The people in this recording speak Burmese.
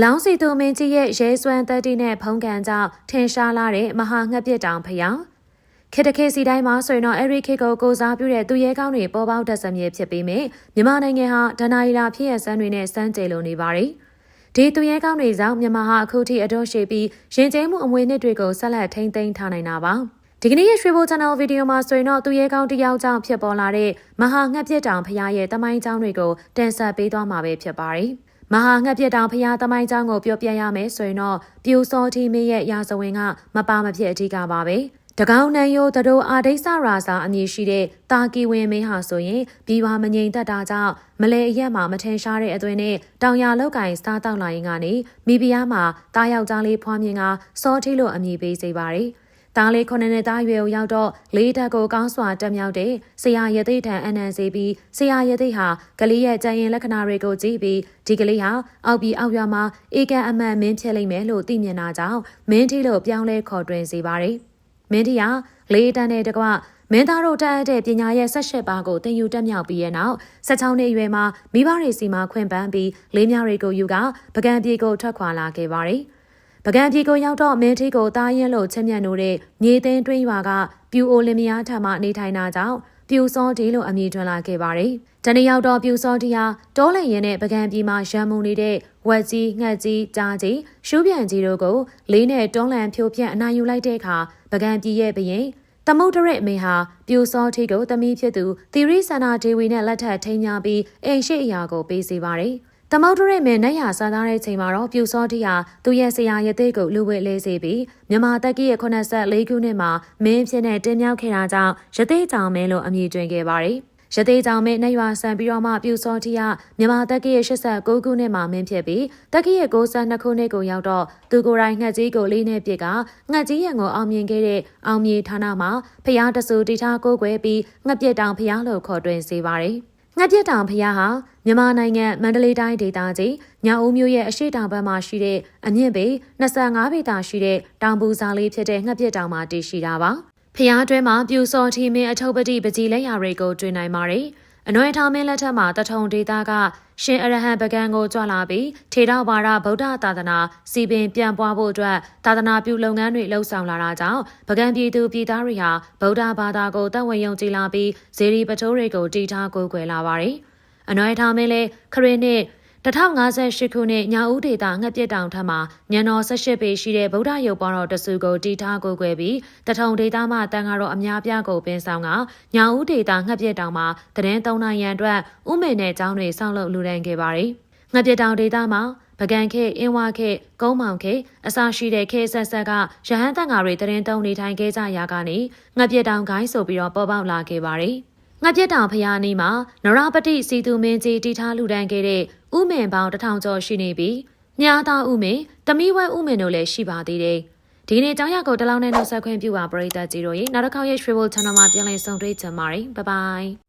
အလောင်းစီသူမင်းကြီးရဲ့ရဲစွမ်းသက်တီနဲ့ဖုံးကန်ကြောင့်ထင်ရှားလာတဲ့မဟာငှက်ပြစ်တောင်ဖျောင်းခေတ္တခေတ်စီတိုင်းမှာဆိုရင်တော့အဲ့ဒီခေတ်ကိုကိုစားပြုတဲ့သူရဲကောင်းတွေပေါ်ပေါက်တတ်စမြဲဖြစ်ပြီးမြမြန်မာနိုင်ငံဟာဒဏ္ဍာရီလာဖြစ်ရစမ်းတွေနဲ့စမ်းကြယ်လိုနေပါတယ်ဒီသူရဲကောင်းတွေကြောင့်မြန်မာဟာအခုထိအတော့ရှိပြီးရင်ကျဲမှုအမွေနှစ်တွေကိုဆက်လက်ထိန်းသိမ်းထားနိုင်တာပါဒီကနေ့ရဲ့ရွှေဘို channel ဗီဒီယိုမှာဆိုရင်တော့သူရဲကောင်းတစ်ယောက်ကြောင့်ဖြစ်ပေါ်လာတဲ့မဟာငှက်ပြစ်တောင်ဖျားရဲ့တမိုင်းကြောင်းတွေကိုတင်ဆက်ပေးသွားမှာပဲဖြစ်ပါတယ်။ မဟာငှက်ပြစ်တောင်ဖျားတမိုင်းကြောင်းကိုပြောပြရမယ်ဆိုရင်တော့ပြူစောတီမင်းရဲ့ရာဇဝင်ကမပါမဖြစ်အဓိကပါပဲ။တကောင်းနန်ယိုတတို့အာဒိဆရာစာအမည်ရှိတဲ့တာကီဝင်းမင်းဟာဆိုရင်ပြီးပါမငြိမ်သက်တာကြောင့်မလဲအရက်မှာမထင်ရှားတဲ့အသွင်နဲ့တောင်ရလောက်ကင်စားတောက်လာရင်ကနေမိဖုရားမှာတားယောက်ျားလေးဖွားမြင်ကစောထီလို့အမည်ပေးစေပါတယ်။ သားလေးခုနှစ်နှစ်သားရွယ်ကိုရောက်တော့လေးတက်ကိုကောင်းစွာတက်မြောက်တဲ့ဆရာရသိထံအနံစီပြီးဆရာရသိဟာကလေးရဲ့ကြံရင်လက္ခဏာတွေကိုကြည့်ပြီးဒီကလေးဟာအောက်ပြီးအောက်ရွာမှာအေကန်အမှန်မင်းဖြစ်လိမ့်မယ်လို့သိမြင်တာကြောင့်မင်းထီလို့ပြောင်းလဲခေါ်တွင်စေပါတယ်။မင်းထီဟာလေးတန်းနဲ့တကွမင်းသားတို့တက်အပ်တဲ့ပညာရဲ့ဆက်ရှက်ပါကိုသင်ယူတက်မြောက်ပြီးရဲ့နောက်16နှစ်အရွယ်မှာမိဘတွေစီမှာခွင့်ပန်းပြီးလေးများတွေကိုယူကပကံပြေကိုထွက်ခွာလာခဲ့ပါတယ်။ ပကံပြည်ကိုရောက်တော့မင်းထီကိုတားရင်လို့ချက်မြတ်နိုးတဲ့မြေသိန်းတွင်းရွာကပြူအိုလင်မယားထံမှနေထိုင်တာကြောင့်ပြူစောဒီလို့အမည်ထွန်းလာခဲ့ပါတယ်။တနေ့ရောက်တော့ပြူစောဒီဟာတောလင်ရင်နဲ့ပကံပြည်မှာရံမှုနေတဲ့ဝက်ကြီးငှက်ကြီးကြားကြီးရှုးပြန်ကြီးတို့ကိုလေးနဲ့တွန်းလန်ဖြိုပြန့်အနိုင်ယူလိုက်တဲ့အခါပကံပြည်ရဲ့ဘရင်သမုဒ္ဒရအမေဟာပြူစောထီကိုသမီးဖြစ်သူသီရိဆန္ဒဒေဝီနဲ့လက်ထပ်ထိမ်းများပြီးအိမ်ရှိအရာကိုပေးစီပါတယ်။ သမုတ်ဒရိမင်းနဲ့ရစားသားတဲ့ချိန်မှာတော့ပြူစောတိဟာသူရဲ့ဆရာရသေးကိုလူဝဲလေးစေပြီးမြန်မာတက်ကြီးရဲ့84ခုနှစ်မှာမင်းဖြစ်နဲ့တင်းမြောက်ခဲ့တာကြောင့်ရသေးကြောင်မင်းလို့အမည်တွင်ခဲ့ပါတယ်။ရသေးကြောင်မင်းနဲ့ရွာဆန်ပြီးတော့မှပြူစောတိဟာမြန်မာတက်ကြီးရဲ့89ခုနှစ်မှာမင်းဖြစ်ပြီးတက်ကြီးရဲ့92ခုနှစ်ကိုရောက်တော့သူကိုယ်တိုင်ငှက်ကြီးကိုလေးနဲ့ပြစ်ကငှက်ကြီးရံကိုအောင်မြင်ခဲ့တဲ့အောင်မြေဌာနမှာဖျားတဆူတီထားကိုးကွယ်ပြီးငှက်ပြစ်တောင်ဖျားလို့ခေါ်တွင်စေပါတယ်။ ငှက်ပြက်တောင်ဖျားဟာမြန်မာနိုင်ငံမန္တလေးတိုင်းဒေသကြီးညောင်ဦးမြို့ရဲ့အရှိတောင်ဘက်မှာရှိတဲ့အမြင့်ပေ25ပေတာရှိတဲ့တောင်ပူစာလေးဖြစ်တဲ့ငှက်ပြက်တောင်မှာတည်ရှိတာပါဖျားတွဲမှာပြူစော်ထီမင်းအထုပ်ပတိပကြီးလက်ရာတွေကိုတွေ့နိုင်ပါတယ်အနွယ်ထောင်မင်းလက်ထက်မှာတထုံဒေသက ရှင်အရဟံပကံကိုကြွလာပြီးထေရဝါဒဗုဒ္ဓသာသနာစီပင်ပြန်ပွားဖို့အတွက်သာသနာပြုလုပ်ငန်းတွေလှုပ်ဆောင်လာတာကြောင့်ပကံပြည်သူပြည်သားတွေဟာဗုဒ္ဓဘာသာကိုတတ်ဝင်ယုံကြည်လာပြီးဇေဒီပထိုးတွေကိုတည်ထားကိုးကွယ်လာပါတယ်။အနွယ်ထောင်မင်းလည်းခရစ်နှစ် 1058ခုနှစ်ညာဦးဒေတာငှက်ပြစ်တောင်ထက်မှာညံတော်18ပေရှိတဲ့ဗုဒ္ဓရုပ်ပေါ်တော်တဆူကိုတီထားကိုကွယ်ပြီးတထုံဒေတာမှတန်ဃာတော်အများပြားကိုပင်ဆောင်ကညာဦးဒေတာငှက်ပြစ်တောင်မှာတရင်သုံးနိုင်ရန်အတွက်ဥမေနဲ့ကျောင်းတွေဆောက်လုပ်လူဒန်းခဲ့ပါတယ်။ငှက်ပြစ်တောင်ဒေတာမှာပကံခေအင်းဝခေကုန်းမောင်ခေအစရှိတဲ့ခေဆက်ဆက်ကရဟန်းတန်ဃာတွေတရင်သုံးနေထိုင်ခဲ့ကြရာကနေငှက်ပြစ်တောင်ဂိုင်းဆိုပြီးတော့ပေါ်ပေါက်လာခဲ့ပါတယ်။ငှက်ပြက်တောင်ဖျားနီးမှာနရပတိစီသူမင်းကြီးတီထားလူဒန်းခဲ့တဲ့ ဥမင်ပေါင်းတထောင်ကျော်ရှိနေပြီးမြားသားဥမင်တမီးဝဲဥမင်တို့လည်းရှိပါသေးတယ်။ဒီနေ့ကြောင်းရကိုတလောင်းနဲ့နှုတ်ဆက်ခွင့်ပြုပါပရိသတ်ကြီးတို့ရေနောက်တစ်ခေါက်ရဲ့ရွှေဘို channel မှာပြန်လည်ဆုံတွေ့ကြပါမယ်။ဘိုင်ဘိုင်